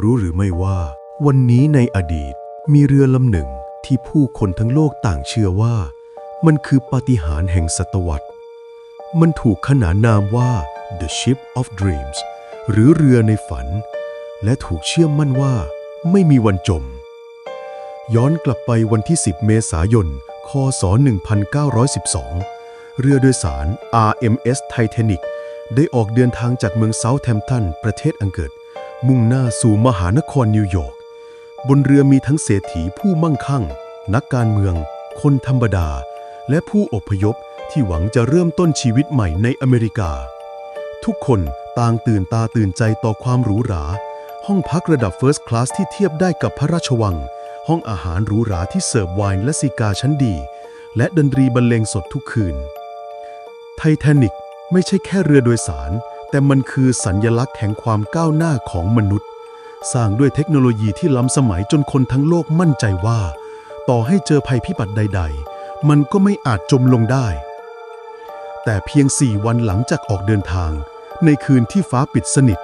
รู้หรือไม่ว่า วันนี้ในอดีตมีเรือลำหนึ่งที่ผู้คนทั้งโลกต่างเชื่อว่า มันคือปาฏิหาริย์แห่งศตวรรษ มันถูกขนานนามว่า The Ship of Dreams หรือเรือในฝัน และถูกเชื่อมั่นว่า ไม่มีวันจม ย้อนกลับไปวันที่ 10 เมษายน คศ 1912 เรือโดยสาร RMS Titanic ได้ออกเดินทางจากเมืองเซาท์แฮมป์ตัน ประเทศอังกฤษ มุ่งหน้าสู่มหานครนิวยอร์ก บนเรือมีทั้งเศรษฐีผู้มั่งคั่ง นักการเมือง คนธรรมดา และผู้อพยพที่หวังจะเริ่มต้นชีวิตใหม่ในอเมริกา ทุกคนต่างตื่นตาตื่นใจต่อความหรูหรา ห้องพักระดับเฟิร์สคลาสที่เทียบได้กับพระราชวัง ห้องอาหารหรูหราที่เสิร์ฟไวน์และซิกาชั้นดี และดนตรีบรรเลงสดทุกคืน ไททานิกไม่ใช่แค่เรือโดยสาร แต่มันคือสัญญลักษณ์แห่งความก้าวหน้าของมนุษย์ สร้างด้วยเทคโนโลยีที่ล้ำสมัยจนคนทั้งโลกมั่นใจว่า ต่อให้เจอภัยพิบัติใด ๆ มันก็ไม่อาจจมลงได้ แต่เพียง 4 วันหลังจากออกเดินทาง ในคืนที่ฟ้าปิดสนิท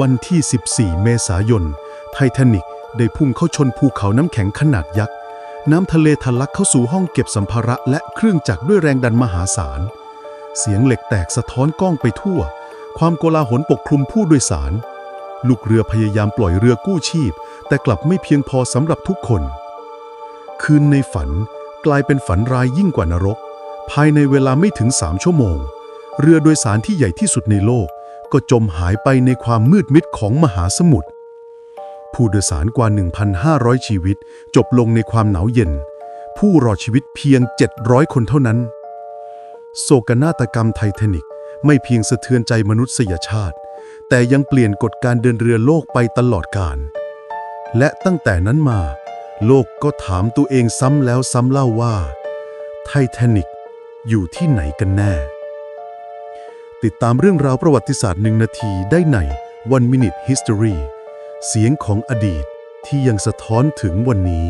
วันที่ 14 เมษายน ไททานิกได้พุ่งเข้าชนภูเขาน้ำแข็งขนาดยักษ์น้ำทะเลทะลักเข้าสู่ห้องเก็บสัมภาระและเครื่องจักรด้วยแรงดันมหาศาล เสียงเหล็กแตกสะท้อนกล้องไปทั่ว ความโกลาหลปกคลุมผู้โดยสาร ลูกเรือพยายามปล่อยเรือกู้ชีพ แต่กลับไม่เพียงพอสำหรับทุกคน คืนในฝันกลายเป็นฝันร้ายยิ่งกว่านรก ภายในเวลาไม่ถึงสามชั่วโมง เรือโดยสารที่ใหญ่ที่สุดในโลก ก็จมหายไปในความมืดมิดของมหาสมุทรผู้โดยสารกว่า 1,500 ชีวิต จบลงในความหนาวเย็น ผู้รอดชีวิตเพียง 700 คนเท่านั้น โศกนาฏกรรมไททานิก ไม่เพียงสะเทือนใจมนุษยชาติ แต่ยังเปลี่ยนกฎการเดินเรือโลกไปตลอดกาลและตั้งแต่นั้นมา โลกก็ถามตัวเองซ้ำแล้วซ้ำเล่าว่าไททานิกอยู่ที่ไหนกันแน่ ติดตามเรื่องราวประวัติศาสตร์หนึ่งนาทีได้ใน One Minute History เสียงของอดีตที่ยังสะท้อนถึงวันนี้